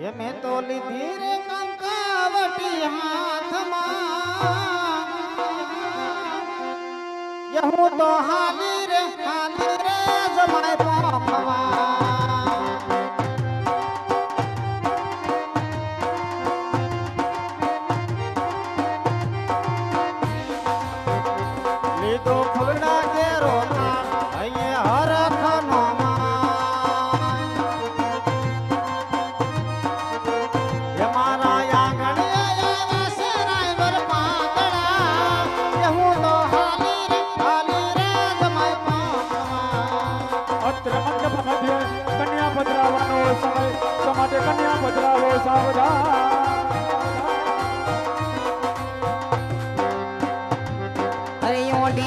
એ મેં તો લીધી રે કંકાવટી હાથમાં. હું તો હાલી